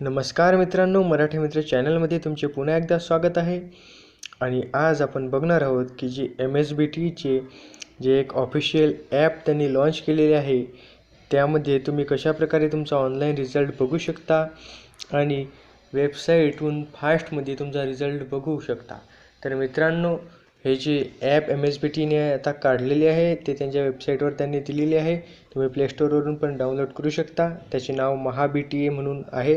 नमस्कार मित्रांनो मराठी मित्र चॅनलमध्ये तुमचे पुन्हा एकदा स्वागत आहे. आणि आज आपण बघणार आहोत की जे एम एस बी टीचे जे एक ऑफिशियल ॲप त्यांनी लॉन्च केलेले आहे त्यामध्ये तुम्ही कशाप्रकारे तुमचा ऑनलाईन रिझल्ट बघू शकता आणि वेबसाईटहून फास्टमध्ये तुमचा रिझल्ट बघू शकता. तर मित्रांनो हे जे ॲप एम एस बी टीने आता काढलेली आहे ते त्यांच्या वेबसाईटवर त्यांनी दिलेली आहे. तुम्ही प्लेस्टोरवरून पण डाउनलोड करू शकता. त्याचे नाव महा बी टी ए म्हणून आहे.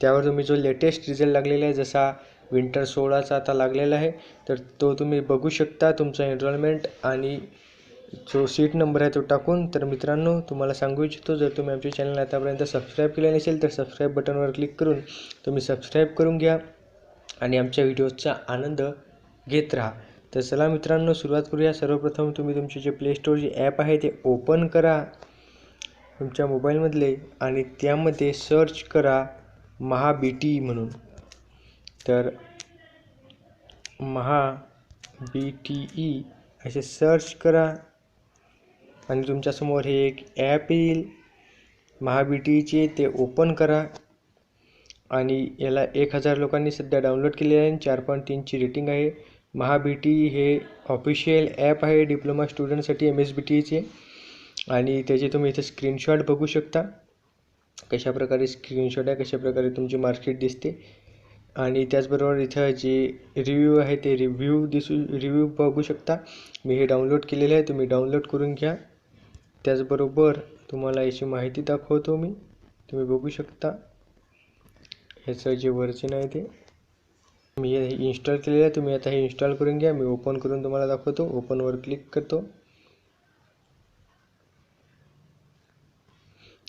त्यावर तुम्ही जो लेटेस्ट रिझल्ट लागलेला आहे जसा विंटर सोळाचा आता लागलेला आहे तर तो तुम्ही बघू शकता तुमचा एनरोलमेंट आणि जो सीट नंबर आहे तो टाकून. तर मित्रांनो तुम्हाला सांगू इच्छितो जर तुम्ही आमच्या चॅनल आतापर्यंत सबस्क्राईब केले नसेल तर सबस्क्राईब बटनवर क्लिक करून तुम्ही सबस्क्राईब करून घ्या आणि आमच्या व्हिडिओचा आनंद घेत राहा. तर चला मित्रांनो सुरुवात करूया. सर्वप्रथम तुम्ही तुमचे जे प्ले स्टोर जे ॲप आहे ते ओपन करा तुमच्या मोबाईलमधले आणि त्यामध्ये सर्च करा महा बी टी म्हणून. तर महा बी टी ई असे सर्च करा आणि तुमच्यासमोर हे एक ॲप येईल. महा बी टी ईचे ते ओपन करा आणि याला एक हजार लोकांनी सध्या डाउनलोड केले आहे चार पॉईंट तीनची रेटिंग आहे. महाबीटी हे ऑफिशियल ॲप आहे. डिप्लोमा स्टुडंटसाठी एम एस बी टीचे आणि त्याचे तुम्ही इथे स्क्रीनशॉट बघू शकता. कशाप्रकारे स्क्रीनशॉट आहे कशाप्रकारे तुमची मार्कशीट दिसते. आणि त्याचबरोबर इथं जे रिव्ह्यू आहे ते रिव्ह्यू दिसू रिव्ह्यू बघू शकता. मी हे डाउनलोड केलेले आहे तुम्ही डाउनलोड करून घ्या. त्याचबरोबर तुम्हाला याची माहिती दाखवतो मी. तुम्ही बघू शकता. ह्याचं जे वर्जन आहे ते. मी हे इन्स्टॉल केलेलं आहे तुम्ही आता हे इन्स्टॉल करून घ्या. मी ओपन करून तुम्हाला दाखवतो. ओपनवर क्लिक करतो.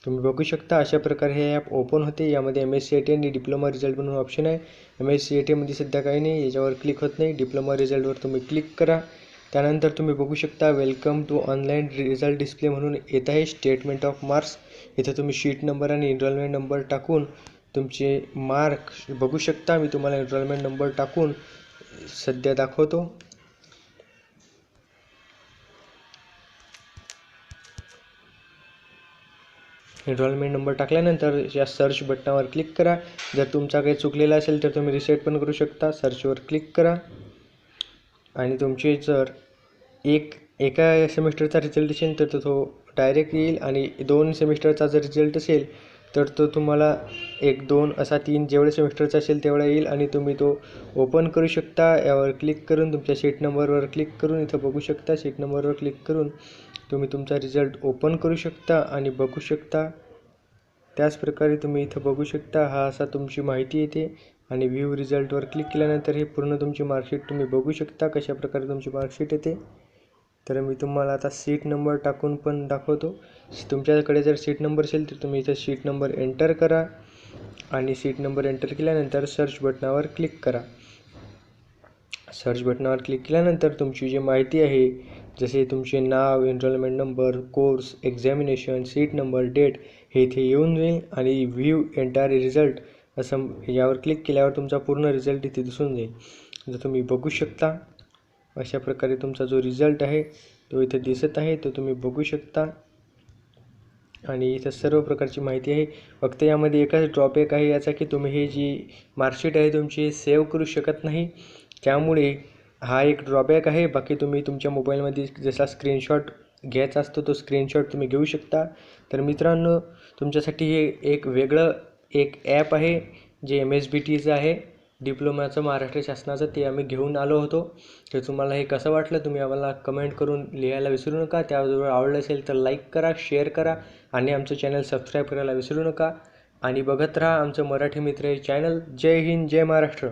तुम्ही बघू शकता अशा प्रकारे हे ॲप ओपन होते. यामध्ये M S C I T आणि डिप्लोमा रिझल्ट म्हणून ऑप्शन आहे. एम एस सी आय टीमध्ये सध्या काही नाही. याच्यावर क्लिक होत नाही. डिप्लोमा रिझल्टवर तुम्ही क्लिक करा. त्यानंतर तुम्ही बघू शकता welcome to online result display म्हणून येत आहे. स्टेटमेंट ऑफ मार्क्स इथं तुम्ही शीट नंबर आणि एनरोलमेंट नंबर टाकून तुमचे मार्क बघू शकता मी तुम्हाला एनरोलमेंट नंबर टाकून सध्या दाखवतो. एनरोलमेंट नंबर टाकल्यानंतर या सर्च बटनावर क्लिक करा. जर तुमचा काही चुकलेला असेल तर तुम्ही रिसेट पण करू शकता. सर्चवर क्लिक करा. आणि तुमचे जर एक एका सेमिस्टरचा रिझल्ट असेल तर तो डायरेक्ट येईल आणि दोन सेमिस्टरचा जर रिझल्ट असेल तर तो तुम्हाला एक दोन असा तीन जेवढे सेमिस्टरचा असेल तेवढा येईल आणि तुम्ही तो ओपन करू शकता. यावर क्लिक करून तुमच्या शीट नंबरवर क्लिक करून इथं बघू शकता. शीट नंबरवर क्लिक करून तुम्ही तुमचा रिझल्ट ओपन करू शकता आणि बघू शकता. त्याचप्रकारे तुम्ही इथं बघू शकता. हा असा तुमची माहिती येते आणि व्ह्यू रिझल्टवर क्लिक केल्यानंतर हे पूर्ण तुमची मार्कशीट तुम्ही बघू शकता. कशाप्रकारे तुमची मार्कशीट येते? तर मी तुम्हाला आता सीट नंबर टाकून पण दाखवतो. तुमच्याकडे जर सीट नंबर असेल तर तुम्ही इथं सीट नंबर एंटर करा आणि सीट नंबर एंटर केल्यानंतर सर्च बटनावर क्लिक करा. सर्च बटनावर क्लिक केल्यानंतर तुमची जी माहिती आहे जसे तुमचे नाव enrolment number course examination seat number date हे इथे येऊन जाईल आणि व्ह्यू एंटायर रिझल्ट असं यावर क्लिक केल्यावर तुमचा पूर्ण रिझल्ट इथे दिसून जाईल. जर तुम्ही बघू शकता अशा प्रकारे तुमचा जो रिझल्ट आहे तो इथे दिसत आहे तो तुम्ही बघू शकता. आणि इथं सर्व प्रकारची माहिती आहे. फक्त यामध्ये एकच ड्रॉबॅक आहे याचा की तुम्ही हे जी मार्कशीट आहे तुमची सेव्ह करू शकत नाही. त्यामुळे हा एक ड्रॉबॅक आहे. बाकी तुम्ही तुमच्या मोबाईलमध्ये जसा स्क्रीनशॉट घ्यायचा असतो तो स्क्रीनशॉट तुम्ही घेऊ शकता. तर मित्रांनो तुमच्यासाठी हे एक वेगळं एक ॲप आहे जे एम एस बी टीचं आहे. डिप्लोमाचं महाराष्ट्र शासनाचं ते आम्ही घेऊन आलो होतो. तर तुम्हाला हे कसं वाटलं? तुम्ही आम्हाला कमेंट करून लिहायला विसरू नका. त्याबरोबर आवडलं असेल तर लाईक करा शेअर करा आणि आमचं चॅनल सबस्क्राईब करायला विसरू नका. आणि बघत राहा आमचं मराठी मित्र हे चॅनल जय हिंद जय महाराष्ट्र.